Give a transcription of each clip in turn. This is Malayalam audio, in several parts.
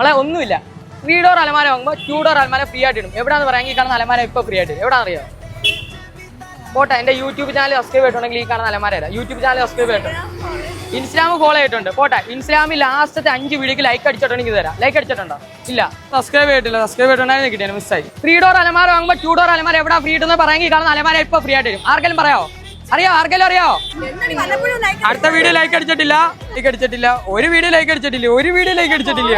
നമ്മളെ ഒന്നുമില്ല. ത്രീ ഡോർ അലമാര വാങ്ങുമ്പോൾ ടു ഡോർ അലമാര ഫ്രീ ആയിട്ട് ഇടും. എവിടെയാന്ന് പറയാൻ ഈ കാണുന്ന അലമാര ഇപ്പോൾ ഫ്രീ ആയിട്ട് എവിടെ അറിയോ? പോട്ടെ എന്റെ യൂട്യൂബ് ചാനൽ സബ്സ്ക്രൈബ് ചെയ്തിട്ടുണ്ടെങ്കിൽ ഈ കാണുന്ന അലമാര തരാം യൂട്യൂബ് ചാനൽ സബ്സ്ക്രൈബ് ചെയ്തിട്ടുണ്ട് ഇൻസ്റ്റാഗ്രാം ഫോളോ ചെയ്തിട്ടുണ്ട്. പോട്ടെ ഇൻസ്റ്റാഗ്രാമിൽ ലാസ്റ്റത്തെ അഞ്ച് വീഡിയോക്ക് ലൈക്ക് അടിച്ചിട്ടുണ്ടെങ്കിൽ തരാം. ലൈക്ക് അടിച്ചിട്ടുണ്ടോ? ഇല്ല. സബ്സ്ക്രൈബ് ചെയ്തിട്ടില്ല. സബ്സ്ക്രൈബ് ചെയ്തിട്ടുണ്ടായിരുന്നു കിട്ടിയാണ് മിസ്സായി ത്രീ ഡോർ അലമാര വാങ്ങുമ്പോൾ ടു ഡോർ അലമാര എവിടെ ഫ്രീ ഇട്ടെന്ന് പറയാമെങ്കിൽ ഈ കാണുന്ന അലമാര ഇപ്പോൾ ഫ്രീ ആയിട്ട് വരും ആർക്കെങ്കിലും പറയാമോ അറിയോ? ആർക്കെങ്കിലും അറിയോ? അടുത്ത വീഡിയോ ലൈക്ക് അടിച്ചിട്ടില്ല. ലൈക്ക് അടിച്ചിട്ടില്ല. ഒരു വീഡിയോ ലൈക്ക് അടിച്ചിട്ടില്ല. ഒരു വീഡിയോ ലൈക്ക് അടിച്ചിട്ടില്ല.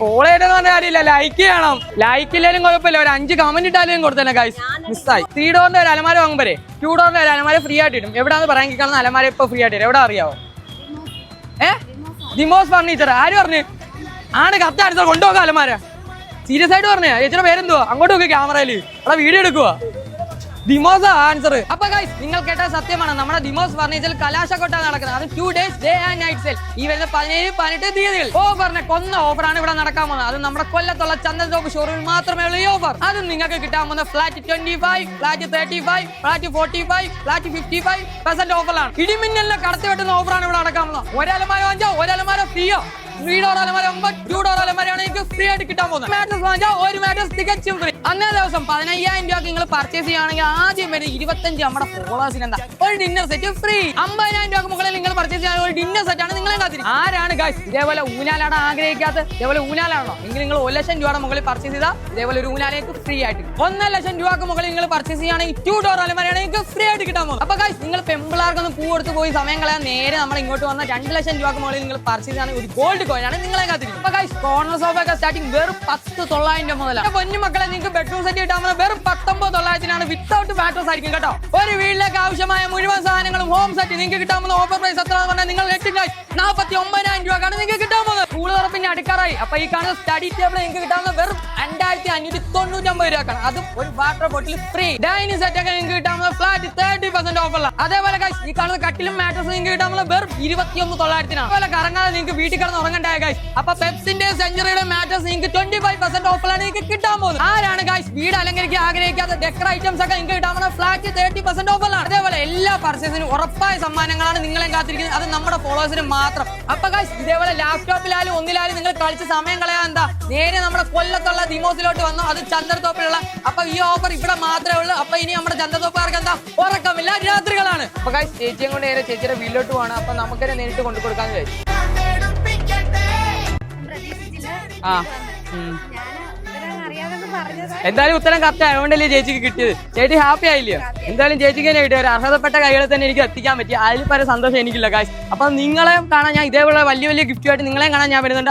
ഫോളോ ചെയ്തെന്ന് പറഞ്ഞ കാര്യമില്ല. ലൈക്ക് ചെയ്യണം ലൈക്ക് ഇല്ലാലും കുഴപ്പമില്ല. ഒരു അഞ്ച് കമന്റ് ഇട്ടാലും കൊടുത്തന്നെ ഗൈസ് മിസ്സായി ത്രീ ഡോറിന്റെ ഒരു അലമാര വാങ്ങുമ്പോഴേ ടു ഡോറിന്റെ ഒരു അലമാര ഫ്രീ ആയിട്ട് ഇടും എവിടെയാന്ന് പറയാൻ കാണുന്ന അലമാര ഇപ്പൊ ഫ്രീ ആയിട്ട് എവിടെ അറിയാവോ? ഏ? ദിമോസ് ഫർണിച്ചർ ആര് പറഞ്ഞു? ആണ് കത്ത് അടുത്ത കൊണ്ടുപോകാം അലമാര. സീരിയസ് ആയിട്ട് പറഞ്ഞേ. ചേച്ചിയുടെ പേരെന്തുവാ? അങ്ങോട്ട് നോക്കി ക്യാമറയിൽ അവിടെ വീഡിയോ എടുക്കുക ദിമോസ് ആൻസർ അപ്പൊ ഗൈസ് നിങ്ങൾ കേട്ട സത്യമാണ്. നമ്മുടെ ദിമോസ് ഫർണിച്ചർ കലാശക്കൊട്ട നടക്കുന്നത്. അത് two days day and night sale ഈ വരുന്ന പതിനേഴ് പതിനെട്ട് തീയതികൾ ഓഫറിനെ കൊന്ന ഓഫറാണ് ഇവിടെ നടക്കാൻ പോകുന്നത്. അത് നമ്മുടെ കൊല്ലത്തുള്ള ചന്ദൻ ടോപ്പ് ഷോറൂമിൽ മാത്രമേ ഉള്ളൂ ഈ ഓഫർ അത് നിങ്ങൾക്ക് കിട്ടാൻ പോകുന്ന flat twenty five flat thirty five flat forty five flat fifty five percent ഓഫറിലാണ് ഇടിമിന്നലിനെ കടത്തി വെട്ടുന്ന ഓഫറാണ് ഇവിടെ നടക്കാൻ പോകുന്നത്. ഒരലമാരോ അഞ്ചോ ഒരലമാരോ ഫ്രീയോ ഫ്രീ കിട്ടാൻ ഒരു ഫ്രീ അന്നേ ദിവസം പതിനയ്യായിരം രൂപ നിങ്ങൾ പർച്ചേസ് ചെയ്യുകയാണെങ്കിൽ ആദ്യം വരുന്ന ഇരുപത്തഞ്ച് നമ്മുടെ ഫോളോവേഴ്സിന് എന്താ? ഒരു ഡിന്നർ സെറ്റ് ഫ്രീ അമ്പതിനായിരം ഡിന്നർ സെറ്റ് ആണ് നിങ്ങളെ കാത്തിരി ആരാണ് ഗൈസ് ഇതേപോലെ ഊനാലാണ് ആഗ്രഹിക്കാത്ത ഇതേപോലെ ഊനാലാണോ എങ്കിൽ നിങ്ങൾ ഒരു ലക്ഷം രൂപയുടെ മുകളിൽ പർച്ചേസ് ചെയ്താൽ ഇതേപോലെ ഒരു ഊനാലേക്ക് ഫ്രീ ആയിട്ട്. ഒന്നര ലക്ഷം രൂപക്ക് മുകളിൽ നിങ്ങൾ പർച്ചേസ് ചെയ്യുകയാണെങ്കിൽ ടു ഡോർ അലമാരയാണ് നിങ്ങൾക്ക് ഫ്രീ ആയിട്ട് കിട്ടാൻ പോകും അപ്പൊ ഗൈസ് നിങ്ങൾ പെമ്പിളാർക്കൊന്ന് പൂ കൊടുത്ത് പോയി സമയം കളയാൻ നേരെ നമ്മൾ ഇങ്ങോട്ട് വന്ന രണ്ട് ലക്ഷം രൂപക്ക് മുകളിൽ നിങ്ങൾ പർച്ചേസ് ചെയ്യുകയാണെങ്കിൽ ഒരു ഗോൾഡ് കോയിൻ ആണ് നിങ്ങളെ കാത്തിരിക്കും അപ്പൊ ഗൈസ് കോർണർ സോഫ ഒക്കെ സ്റ്റാർട്ടിംഗ് വെറും പത്ത് തൊള്ളായിരം രൂപ മുതലാണ്. പൊന്നു മക്കളെ നിങ്ങൾക്ക് ബെഡ്റൂം സെറ്റ് കിട്ടാൻ വെറും പത്തൊമ്പത് തൊള്ളായിരത്തിനാണ്. വിത്തൗട്ട് ബാറ്റേഴ്സ് ആയിരിക്കും കേട്ടോ. ഒരു വീട്ടിലേക്ക് ആവശ്യമായ മുഴുവൻ സാധനങ്ങളും ഹോം സെറ്റ് നിങ്ങൾക്ക് കിട്ടാൻ പോകുന്ന ഓഫർ പ്രൈസ് എത്ര പറഞ്ഞാൽ നിങ്ങൾ നെറ്റ് നാൽപ്പത്തി ഒമ്പതിനായിരം രൂപക്കാണ് നിങ്ങൾക്ക് കിട്ടാൻ പോകുന്നത്. സ്കൂൾ തുറപ്പിന്റെ അടുക്കാറായി. അപ്പൊ ഈ കാണുന്ന സ്റ്റഡി ടേബിൾ നിങ്ങൾക്ക് കിട്ടാവുന്ന വെറും രണ്ടായിരത്തി അഞ്ഞൂറ്റി തൊണ്ണൂറ്റൊമ്പത് രൂപക്കാണ്. അതും ഒരു water bottle free dining set ഒക്കെ നിങ്ങൾക്ക് കിട്ടാവുന്ന ഫ്ലാറ്റ് തേർട്ടി പെർസെന്റ് ഓഫറിലാണ് അതേപോലെ ഈ കാണുന്ന കട്ടിലും മാട്രസ് നിങ്ങൾക്ക് കിട്ടാവുന്ന വെറും ഇരുപത്തിയൊന്ന് തൊള്ളായിരത്തിനാണ്. അതുപോലെ കറങ്ങാതെ നിങ്ങൾക്ക് വീട്ടിൽ കിടന്ന് ഉറങ്ങണ്ടായ കാശ് അപ്പൊ പെപ്സിന്റെ സെഞ്ചുറിയുടെ മാട്രസ് നിങ്ങൾക്ക് ട്വന്റി ഫൈവ് പെർസെന്റ് ഓഫറിലാണ് നിങ്ങൾക്ക് കിട്ടാൻ പോകുന്നത്. ആരാണ് കാശ് വീട് അലങ്കരിക്കാൻ ആഗ്രഹിക്കാത്ത ഡെക്കർ ഐറ്റംസ് ഒക്കെ നിങ്ങൾക്ക് കിട്ടാവുന്ന ഫ്ലാറ്റ് തേർട്ടി പെർസെന്റ് ഓഫറിലാണ് അതേപോലെ എല്ലാ പർച്ചേസിനും ഉറപ്പായ സമ്മാനങ്ങളാണ് നിങ്ങളെ കാത്തിരിക്കുന്നത്. അത് നമ്മുടെ ഫോളോവേഴ്സിന് മാത്രം. അപ്പൊ ഇതേപോലെ ലാപ്ടോപ്പിലായാലും ഒന്നിലായാലും നിങ്ങൾ കളിച്ച് സമയം കളയാൻ എന്താ? നേരെ നമ്മുടെ കൊല്ലത്തുള്ള ദിമോസിലോട്ട് വന്നു. അത് ചന്ദ്രത്തോപ്പിലുള്ള അപ്പൊ ഈ ഓഫർ ഇവിടെ മാത്രമേ ഉള്ളൂ. അപ്പൊ ഇനി നമ്മുടെ ചന്ദ്രത്തോപ്പുകാർക്ക് എന്താ? ഉറക്കമില്ല. രാത്രികളാണ്. അപ്പൊ ഗൈസ് ചേച്ചിയും കൊണ്ട് നേരെ ചേച്ചിയുടെ വീട്ടിലോട്ട് പോകണം അപ്പൊ നമുക്ക് തന്നെ നേരിട്ട് കൊണ്ടു കൊടുക്കാന്ന് വിചാരിച്ചു. ആ. എന്തായാലും ഉത്തരം കറക്റ്റ് ആയതുകൊണ്ടല്ലേ ചേച്ചിക്ക് കിട്ടിയത്. ചേച്ചി ഹാപ്പി ആയില്ലയോ എന്തായാലും ചേച്ചിക്ക് തന്നെ കിട്ടിയ ഒരു അർഹതപ്പെട്ട കൈകളെ തന്നെ എനിക്ക് എത്തിക്കാൻ പറ്റി. അതിൽ പല സന്തോഷം എനിക്കില്ല കാശ് അപ്പൊ നിങ്ങളെ കാണാൻ ഞാൻ ഇതേപോലെ വലിയ വലിയ ഗിഫ്റ്റുമായിട്ട് നിങ്ങളെയും കാണാൻ ഞാൻ വരുന്നുണ്ട്.